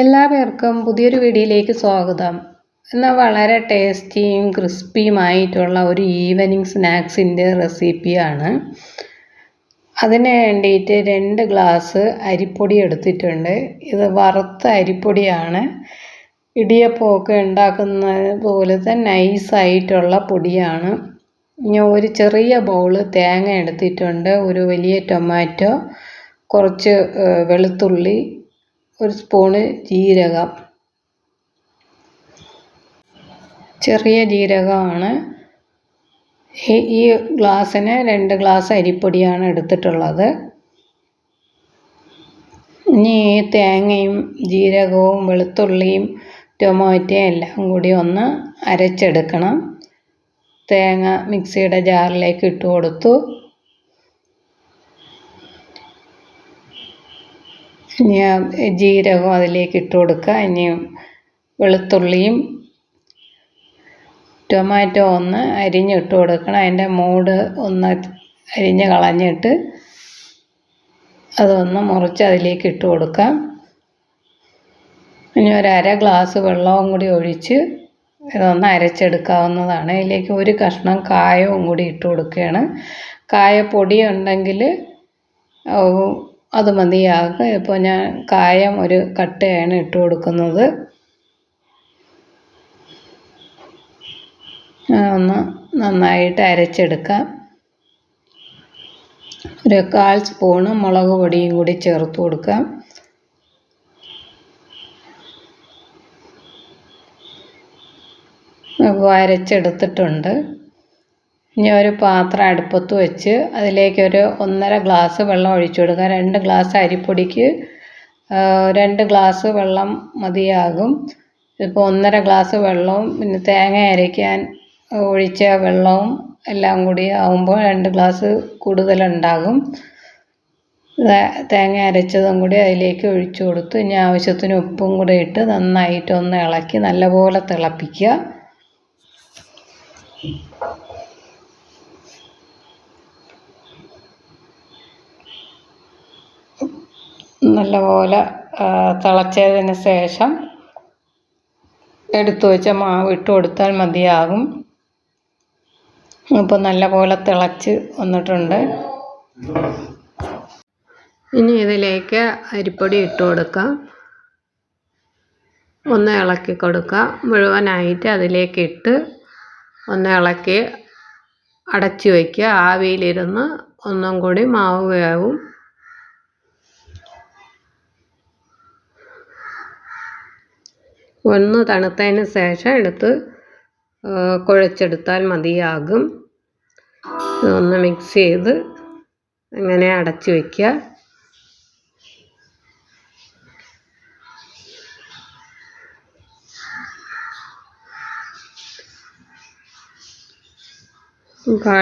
എല്ലാവർക്കും പുതിയൊരു വീഡിയോയിലേക്ക് സ്വാഗതം. എന്നാൽ വളരെ ടേസ്റ്റിയും ക്രിസ്പിയുമായിട്ടുള്ള ഒരു ഈവനിങ് സ്നാക്സിന്റെ റെസിപ്പിയാണ്. അതിന് വേണ്ടിയിട്ട് രണ്ട് ഗ്ലാസ് അരിപ്പൊടി എടുത്തിട്ടുണ്ട്. ഇത് വറുത്ത അരിപ്പൊടിയാണ്. ഇടിയപ്പമൊക്കെ ഉണ്ടാക്കുന്നത് പോലത്തെ നൈസായിട്ടുള്ള പൊടിയാണ്. ഇനി ഒരു ചെറിയ ബൗൾ തേങ്ങ എടുത്തിട്ടുണ്ട്. ഒരു വലിയ ടൊമാറ്റോ കുറച്ച് വെളുത്തുള്ളി ഒരു സ്പൂണ് ജീരകം. ചെറിയ ജീരകമാണ്. ഈ ഈ ഗ്ലാസ്സിന് രണ്ട് ഗ്ലാസ് അരിപ്പൊടിയാണ് എടുത്തിട്ടുള്ളത്. ഇനി ഈ തേങ്ങയും ജീരകവും വെളുത്തുള്ളിയും ടൊമാറ്റോയും എല്ലാം കൂടി ഒന്ന് അരച്ചെടുക്കണം. തേങ്ങ മിക്സിയുടെ ജാറിലേക്ക് ഇട്ട് കൊടുത്തു. ഇനി ജീരകം അതിലേക്ക് ഇട്ട് കൊടുക്കുക. ഇനി വെളുത്തുള്ളിയും ടൊമാറ്റോ ഒന്ന് അരിഞ്ഞിട്ട് കൊടുക്കണം. അതിന്റെ മൂട് ഒന്ന് അരിഞ്ഞ് കളഞ്ഞിട്ട് അതൊന്ന് മുറിച്ച് അതിലേക്ക് ഇട്ട് കൊടുക്കാം. ഇനി ഒരു അര ഗ്ലാസ് വെള്ളവും കൂടി ഒഴിച്ച് ഇതൊന്ന് അരച്ചെടുക്കാവുന്നതാണ്. അതിലേക്ക് ഒരു കഷ്ണം കായവും കൂടി ഇട്ട് കൊടുക്കുകയാണ്. കായപ്പൊടി ഉണ്ടെങ്കിൽ അത് മതിയാകും. ഇപ്പോൾ ഞാൻ കായം ഒരു കട്ടയാണ് ഇട്ട് കൊടുക്കുന്നത്. ഒന്ന് നന്നായിട്ട് അരച്ചെടുക്കാം. ഒരു കാൽ സ്പൂണ് മുളക് പൊടിയും കൂടി ചേർത്ത് കൊടുക്കാം. അരച്ചെടുത്തിട്ടുണ്ട്. ഇനി ഒരു പാത്രം അടുപ്പത്ത് വെച്ച് അതിലേക്കൊരു ഒന്നര ഗ്ലാസ് വെള്ളം ഒഴിച്ചു കൊടുക്കുക. രണ്ട് ഗ്ലാസ് അരിപ്പൊടിക്ക് രണ്ട് ഗ്ലാസ് വെള്ളം മതിയാകും. ഇപ്പോൾ ഒന്നര ഗ്ലാസ് വെള്ളവും പിന്നെ തേങ്ങ അരയ്ക്കാൻ ഒഴിച്ച വെള്ളവും എല്ലാം കൂടി ആകുമ്പോൾ രണ്ട് ഗ്ലാസ് കൂടുതലുണ്ടാകും. തേങ്ങ അരച്ചതും കൂടി അതിലേക്ക് ഒഴിച്ചു കൊടുത്ത് ഇനി ആവശ്യത്തിന് ഉപ്പും കൂടെ ഇട്ട് നന്നായിട്ട് ഒന്ന് ഇളക്കി നല്ലപോലെ തിളപ്പിക്കുക. നല്ലപോലെ തിളച്ചതിന് ശേഷം എടുത്തു വെച്ച മാവ് ഇട്ട് കൊടുത്താൽ മതിയാകും. ഇപ്പോൾ നല്ലപോലെ തിളച്ച് വന്നിട്ടുണ്ട്. ഇനി ഇതിലേക്ക് അരിപ്പൊടി ഇട്ട് കൊടുക്കാം. ഒന്ന് ഇളക്കി കൊടുക്കുക മുഴുവനായിട്ട് അതിലേക്ക് ഇട്ട് ഒന്ന് ഇളക്കി അടച്ചു വയ്ക്കുക ആവിയിലിരുന്ന് ഒന്നും കൂടി മാവ് വേവും. ഒന്ന് തണുത്തതിന് ശേഷം എടുത്ത് കുഴച്ചെടുത്താൽ മതിയാകും. ഒന്ന് മിക്സ് ചെയ്ത് അങ്ങനെ അടച്ചു വയ്ക്കുക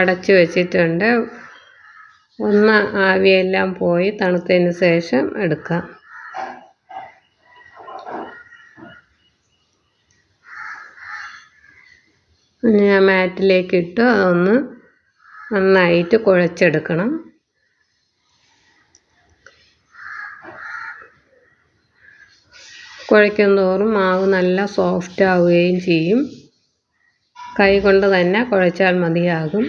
അടച്ച് വെച്ചിട്ടുണ്ട്. ഒന്ന് ആവിയെല്ലാം പോയി തണുത്തതിന് ശേഷം എടുക്കാം. ഞാൻ മാറ്റിലേക്ക് ഇട്ട് അതൊന്ന് നന്നായിട്ട് കുഴച്ചെടുക്കണം. കുഴയ്ക്കും തോറും മാവ് നല്ല സോഫ്റ്റ് ആവുകയും ചെയ്യും. കൈ കൊണ്ട് തന്നെ കുഴച്ചാൽ മതിയാകും.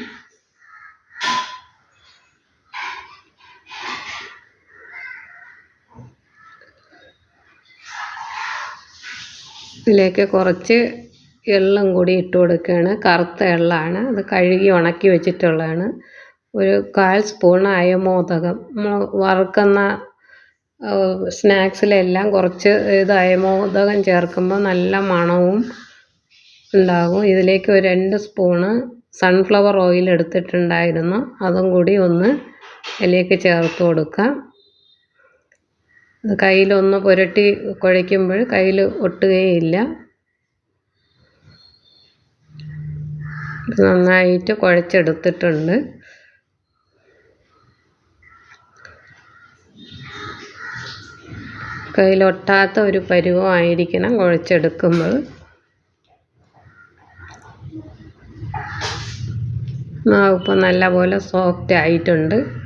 ഇതിലേക്ക് കുറച്ച് എള്ളും കൂടി ഇട്ട് കൊടുക്കുകയാണ്. കറുത്ത എള്ളാണ്. അത് കഴുകി ഉണക്കി വെച്ചിട്ടുള്ളതാണ്. ഒരു കാൽ സ്പൂൺ അയമോദകം വറുക്കുന്ന സ്നാക്സിലെല്ലാം കുറച്ച് ഇത് അയമോദകം ചേർക്കുമ്പോൾ നല്ല മണവും ഉണ്ടാകും. ഇതിലേക്ക് ഒരു രണ്ട് സ്പൂണ് സൺഫ്ലവർ ഓയിൽ എടുത്തിട്ടുണ്ടായിരുന്നു. അതും കൂടി ഒന്ന് അതിലേക്ക് ചേർത്ത് കൊടുക്കാം. കയ്യിലൊന്ന് പുരട്ടി കുഴയ്ക്കുമ്പോൾ കയ്യിൽ ഒട്ടുകയില്ല. നന്നായിട്ട് കുഴച്ചെടുത്തിട്ടുണ്ട്. കയ്യിലൊട്ടാത്ത ഒരു പരുവമായിരിക്കണം കുഴച്ചെടുക്കുമ്പോൾ. മാവ് നല്ല നല്ലപോലെ സോഫ്റ്റ് ആയിട്ടുണ്ട്.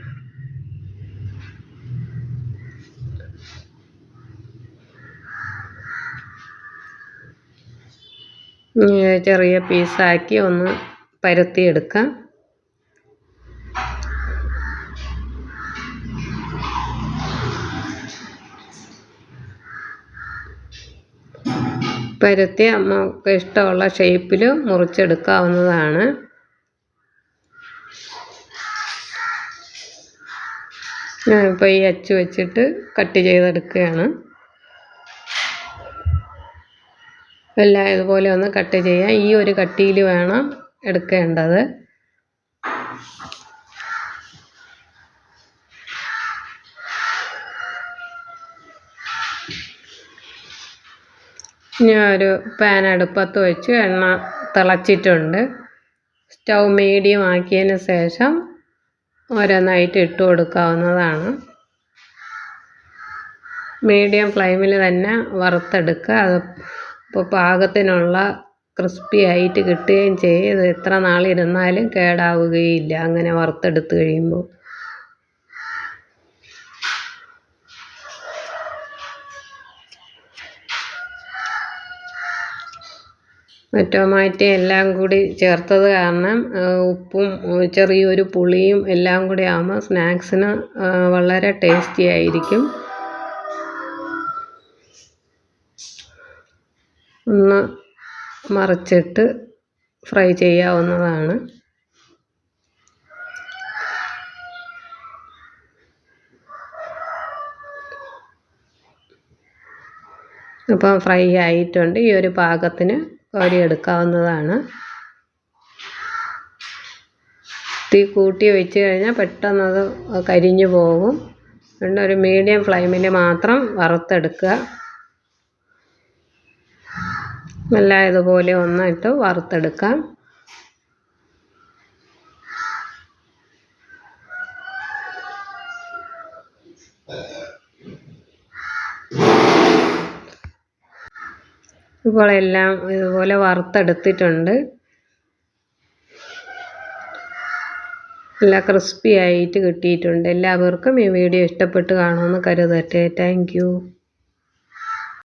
ചെറിയ പീസാക്കി ഒന്ന് പരത്തിയെടുക്കാം. പരത്തി നമുക്ക് ഇഷ്ടമുള്ള ഷേപ്പിൽ മുറിച്ചെടുക്കാവുന്നതാണ്. ഞാനിപ്പോൾ ഈ അച്ചു വെച്ചിട്ട് കട്ട് ചെയ്തെടുക്കുകയാണ്. എല്ലാം ഇതുപോലെ ഒന്ന് കട്ട് ചെയ്യാം. ഈ ഒരു കട്ടിയിൽ വേണം എടുക്കേണ്ടത്. ഞാൻ ഒരു പാൻ അടുപ്പത്ത് വെച്ച്. എണ്ണ തിളച്ചിട്ടുണ്ട്. സ്റ്റൗ മീഡിയം ആക്കിയതിന് ശേഷം ഓരോന്നായിട്ട് ഇട്ട് കൊടുക്കാവുന്നതാണ്. മീഡിയം ഫ്ലെയിമിൽ തന്നെ വറുത്തെടുക്കുക. അത് ഇപ്പോൾ പാകത്തിനുള്ള ക്രിസ്പി ആയിട്ട് കിട്ടുകയും ചെയ്യും ഇത് എത്ര നാളിരുന്നാലും കേടാവുകയില്ല. അങ്ങനെ വറുത്തെടുത്ത് കഴിയുമ്പോൾ. ടൊമാറ്റോ എല്ലാം കൂടി ചേർത്തത് കാരണം ഉപ്പും ചെറിയൊരു പുളിയും എല്ലാം കൂടി ആകുമ്പോൾ സ്നാക്സിന് വളരെ ടേസ്റ്റി ആയിരിക്കും. ഒന്ന് മറിച്ചിട്ട് ഫ്രൈ ചെയ്യാവുന്നതാണ്. അപ്പം ഫ്രൈ ആയിട്ടുണ്ട്. ഈ ഒരു പാകത്തിന് കോരിയെടുക്കാവുന്നതാണ് തീ കൂട്ടി വെച്ച് കഴിഞ്ഞാൽ പെട്ടെന്ന് അത് കരിഞ്ഞു പോകും. അതുകൊണ്ട് ഒരു മീഡിയം ഫ്ലെയിമിൽ മാത്രം വറുത്തെടുക്കുക. എല്ലാം ഇതുപോലെ ഒന്നായിട്ട് വറുത്തെടുക്കാം. ഇപ്പോൾ എല്ലാം ഇതുപോലെ വറുത്തെടുത്തിട്ടുണ്ട്. നല്ല ക്രിസ്പി ആയിട്ട് കിട്ടിയിട്ടുണ്ട്. എല്ലാവർക്കും ഈ വീഡിയോ ഇഷ്ടപ്പെട്ട് കാണുമെന്ന് കരുതട്ടെ. താങ്ക്